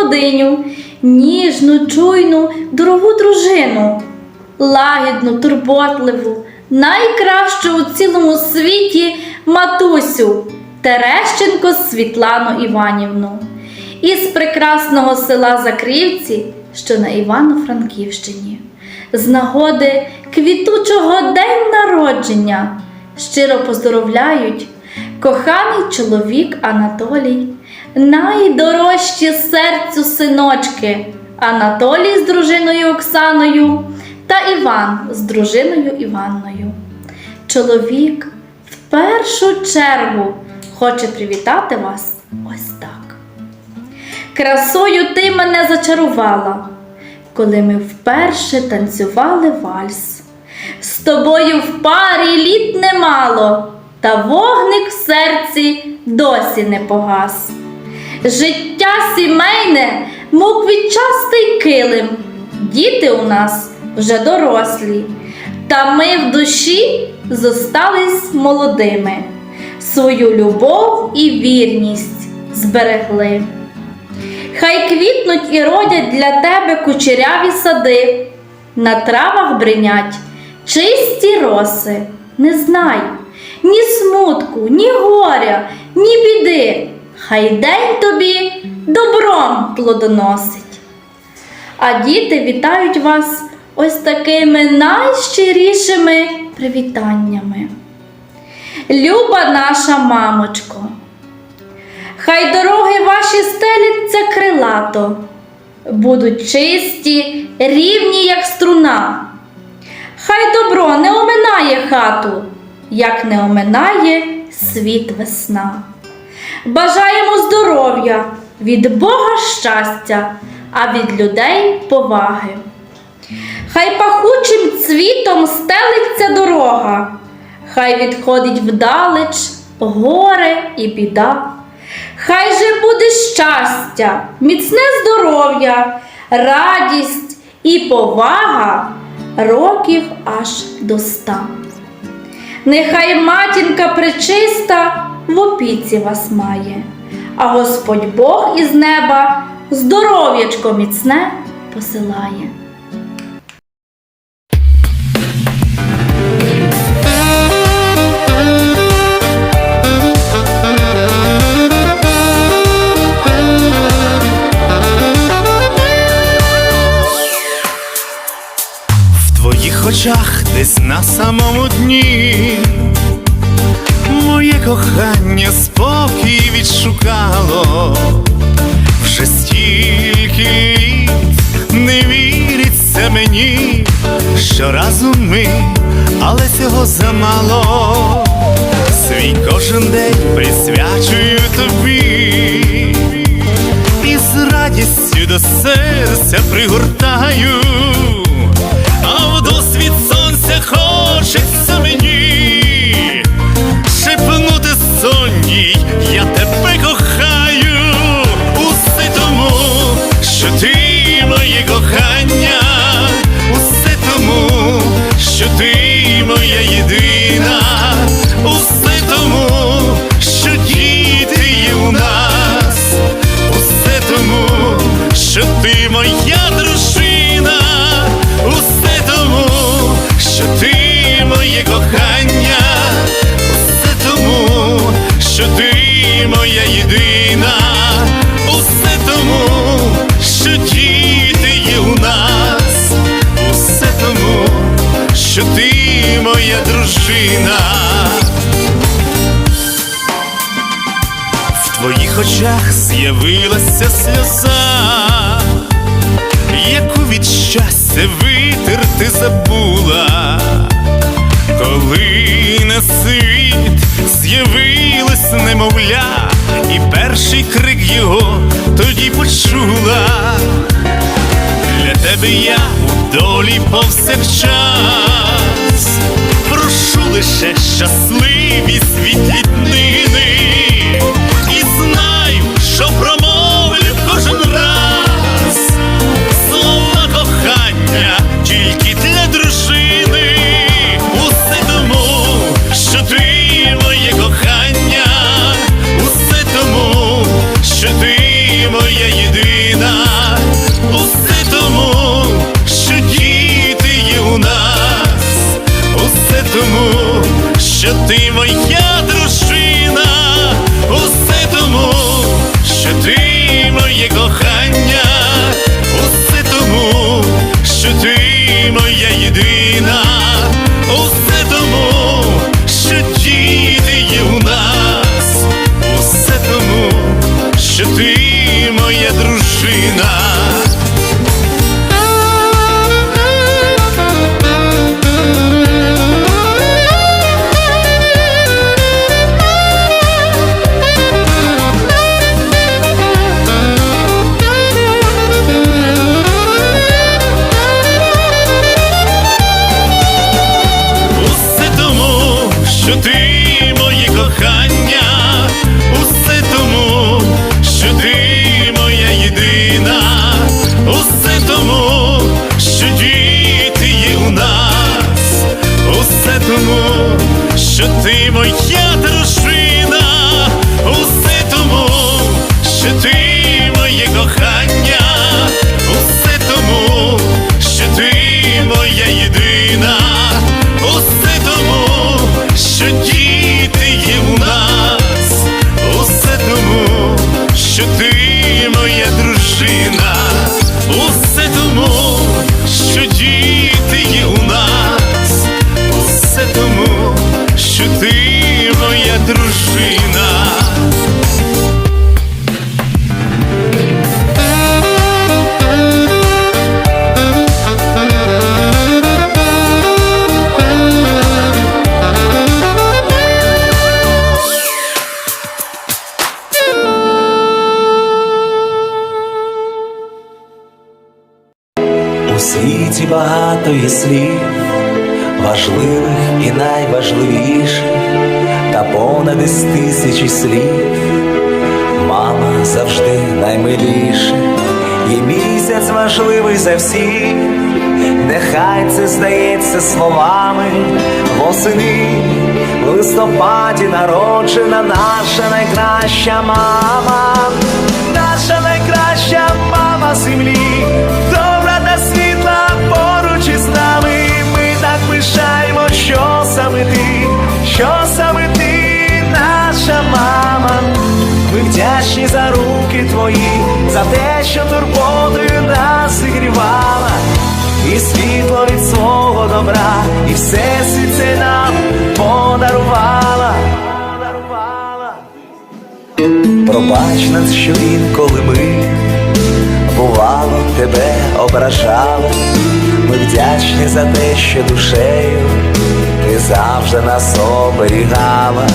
господиню, ніжну, чуйну, дорогу дружину, лагідну, турботливу, найкращу у цілому світі матусю Терещенко Світлану Іванівну із прекрасного села Закрівці, що на Івано-Франківщині. З нагоди квітучого день народження щиро поздоровляють коханий чоловік Анатолій, найдорожчі серцю синочки Анатолій з дружиною Оксаною та Іван з дружиною Іванною. Чоловік в першу чергу хоче привітати вас ось так. Красою ти мене зачарувала, коли ми вперше танцювали вальс. З тобою в парі літ немало, та вогник в серці досі не погас. Життя сімейне, мов квітчастий килим, діти у нас вже дорослі, та ми в душі зостались молодими, свою любов і вірність зберегли. Хай квітнуть і родять для тебе кучеряві сади, на травах бринять чисті роси. Не знай ні смутку, ні горя, ні біди. Хай день тобі добром плодоносить. А діти вітають вас ось такими найщирішими привітаннями. Люба наша мамочко, Хай дороги ваші стеляться крилато, будуть чисті, рівні, як струна. Хай добро не оминає хату, як не оминає світ весна. Бажаємо здоров'я, від Бога щастя, а від людей поваги. Хай пахучим цвітом стелиться дорога, хай відходить вдалеч горе і біда. Хай же буде щастя, міцне здоров'я, радість і повага років аж до ста. Нехай матінка пречиста в опіці вас має, а Господь Бог із неба здоров'ячко міцне посилає. Що разом ми, але цього замало. Свій кожен день присвячую тобі. І з радістю до серця пригортаю, а в досвід сонця хочеться мені. Шепнути сонній, я тебе кохаю, усе тому, що ти моє кохання, що діти є у нас, усе тому, що ти моя дружина. В твоїх очах з'явилася сльоза, яку від щастя витерти забула, коли на світ з'явилось немовля, і перший крик його тоді почула. Для тебе я у долі повсякчас прошу лише щасливі світлі днини І знаю, що промовлю кожен раз. Слова кохання тільки для дружини що ти моя. Що ти моє кохання, усе тому, що ти моя єдина, усе тому, що діти є у нас, усе тому, що ти моя багато слів, важливих і найважливіших, та понад із тисячі слів. Мама завжди наймиліша, і місяць важливий за всіх, нехай це здається словами восени, в листопаді народжена наша найкраща мама, наша найкраща мама землі, саме ти, що саме ти, наша мама. Ми вдячні за руки твої, за те, що турботою нас зігрівала, і світло від свого добра, і все це нам подарувала. Пробач нас, що інколи ми бувало тебе ображали. Ми вдячні за те, що душею завжди нас оберігала,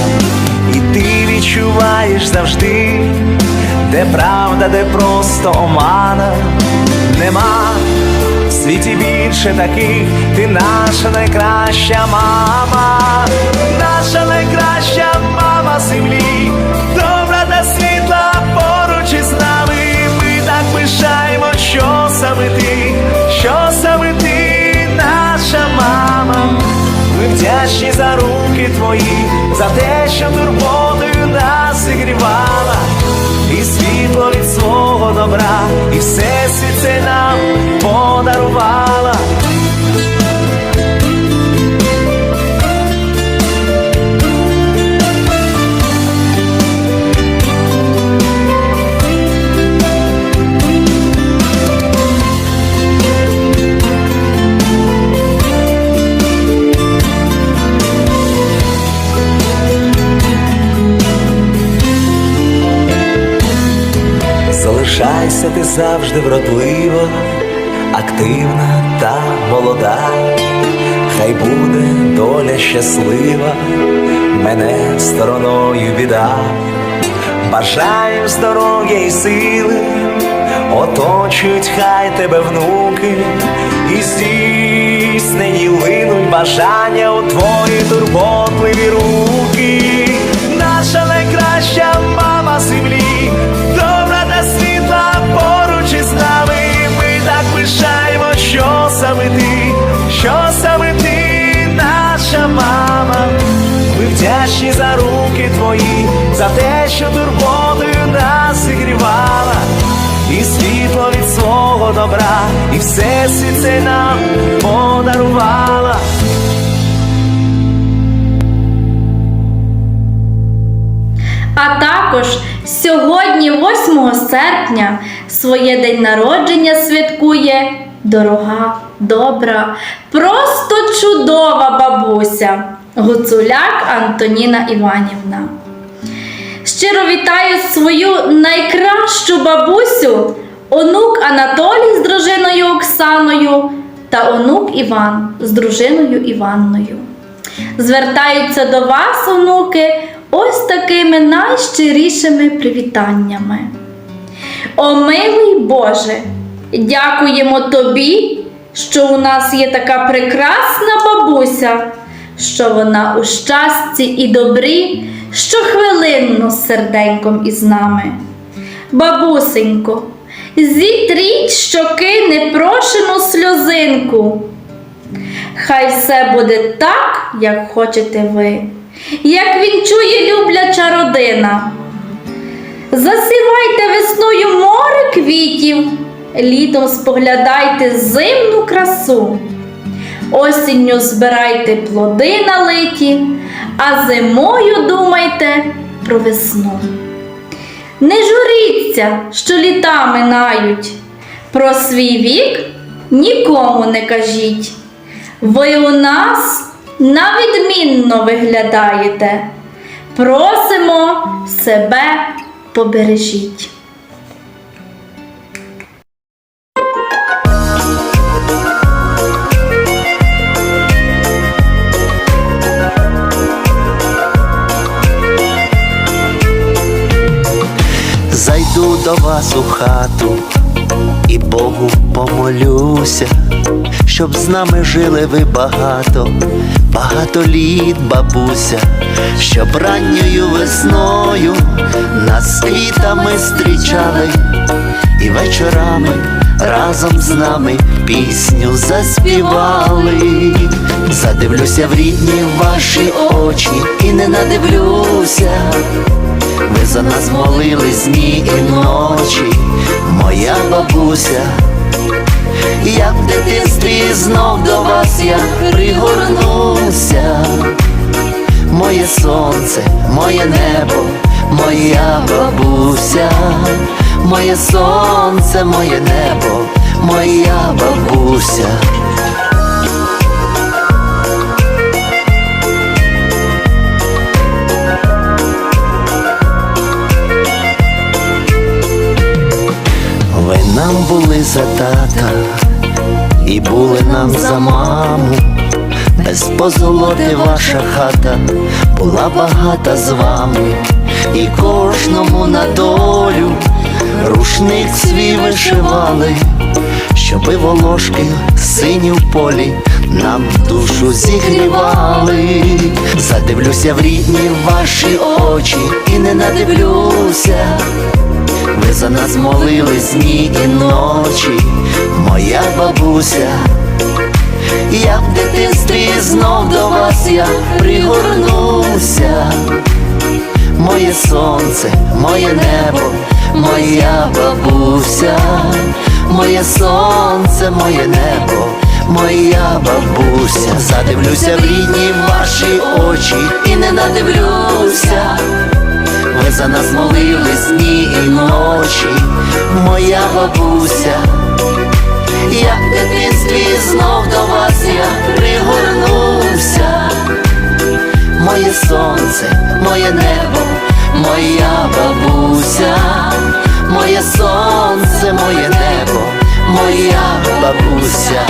і ти відчуваєш завжди, де правда, де просто омана. Нема в світі більше таких, ти наша найкраща мама, наша найкраща мама землі, добра та світла поруч із нами. Ми так пишаємо, що саме ти, вдячні за руки твої, за те, що турботою нас зігрівала, і світло від свого добра, і все світ це нам подарувала. Залишайся ти завжди вродлива, активна та молода, хай буде доля щаслива, мене стороною біда, бажаю здоров'я і сили, оточують хай тебе внуки, і здійснені линуть бажання у твої турботливі все це нам подарувала. А також сьогодні, 8 серпня, своє день народження святкує дорога, добра, просто чудова бабуся Гуцуляк Антоніна Іванівна. Щиро вітаю свою найкращу бабусю онук Анатолій з дружиною Оксаною та онук Іван з дружиною Іванною. Звертаються до вас, онуки, ось такими найщирішими привітаннями. О милий Боже, дякуємо тобі, що у нас є така прекрасна бабуся, що вона у щасті і добрі щохвилинно з серденьком із нами. Бабусенько, зітріть щоки непрошену сльозинку. Хай все буде так, як хочете ви, як він чує любляча родина. Засівайте весною море квітів, літом споглядайте зимну красу. Осінню збирайте плоди налиті, а зимою думайте про весну. Не журіться, що літа минають, про свій вік нікому не кажіть. Ви у нас навідмінно виглядаєте. Просимо себе побережіть. До вас у хату і Богу помолюся, щоб з нами жили ви багато, багато літ, бабуся, щоб ранньою весною нас з квітами зустрічали і вечорами разом з нами пісню заспівали. Задивлюся в рідні ваші очі і не надивлюся. Ви за нас молились дні і ночі, бабуся. Я в дитинстві знов до вас я пригорнуся. Моє сонце, моє небо, моя бабуся, моє сонце, моє небо, моя бабуся. Були за тата, і були нам за маму. Без позолоти ваша хата була багата з вами, і кожному на долю рушник свій вишивали, щоби волошки сині в полі нам душу зігрівали. Задивлюся в рідні ваші очі і не надивлюся. Ви за нас молились дні і ночі, моя бабуся. Я в дитинстві знов до вас я пригорнуся. Моє сонце, моє небо, моя бабуся, моє сонце, моє небо, моя бабуся. Задивлюся в рідні ваші очі і не надивлюся. За нас молились дні і ночі, моя бабуся. Я в дитинстві знов до вас я пригорнувся. Моє сонце, моє небо, моя бабуся, моє сонце, моє небо, моя бабуся.